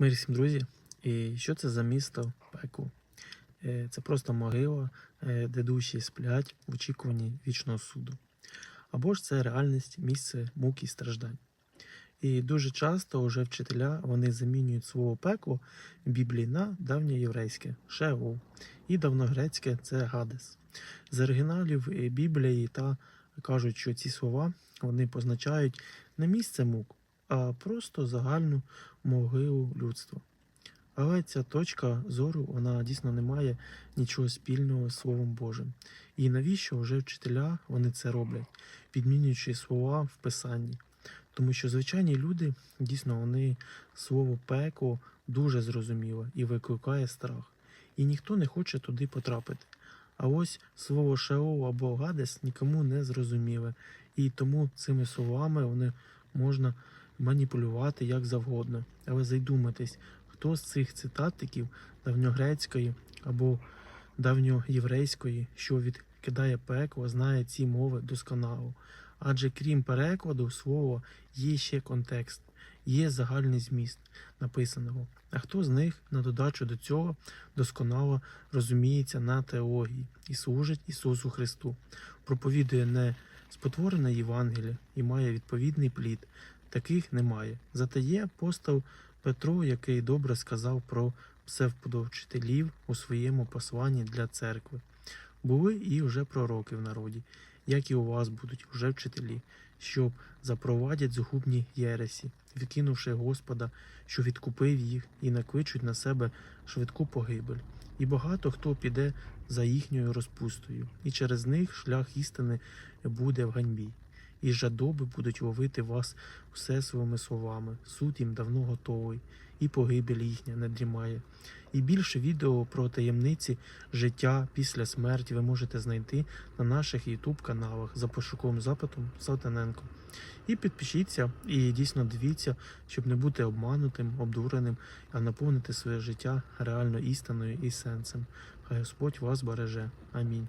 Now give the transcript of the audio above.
Мир всім друзі. І що це за місто пеку? Е, Це просто могила, е, де душі сплять в очікуванні вічного суду. Або ж це реальність, місце мук і страждань. І дуже часто вже вчителя вони замінюють слово пекло в Біблії на давньоєврейське шеол, і давньогрецьке це гадес. З оригіналів е, Біблії та кажуть, що ці слова вони позначають не місце мук, а просто загальну могилу людства. Але ця точка зору вона дійсно не має нічого спільного з Словом Божим. І навіщо вже вчителя вони це роблять, підмінюючи слова в писанні? Тому що звичайні люди дійсно вони слово пекло дуже зрозуміло і викликає страх. І ніхто не хоче туди потрапити. А ось слово Шеол або Гадес нікому не зрозуміле. І тому цими словами вони можна маніпулювати як завгодно. Але зайдумайтесь, хто з цих цитатиків давньогрецької або давньоєврейської, що відкидає пекло, знає ці мови досконало. Адже крім перекладу слова є ще контекст, є загальний зміст написаного. А хто з них на додачу до цього досконало розуміється на теології і служить Ісусу Христу, проповідує не спотворене Євангеліє і має відповідний плід. Таких немає. Зате є апостол Петро, який добре сказав про псевдовчителів у своєму посланні для церкви. Були і вже пророки в народі, як і у вас будуть вже вчителі, що запровадять згубні єресі, відкинувши Господа, що відкупив їх, і накличуть на себе швидку погибель. І багато хто піде за їхньою розпустою, і через них шлях істини буде в ганьбі. І жадоби будуть ловити вас все своїми словами. Суд їм давно готовий, і погибель їхня не дрімає. І більше відео про таємниці життя після смерті ви можете знайти на наших YouTube каналах за пошуковим запитом Салтаненко. І підпишіться і дійсно дивіться, щоб не бути обманутим, обдуреним, а наповнити своє життя реально істиною і сенсом. Хай Господь вас береже. Амінь.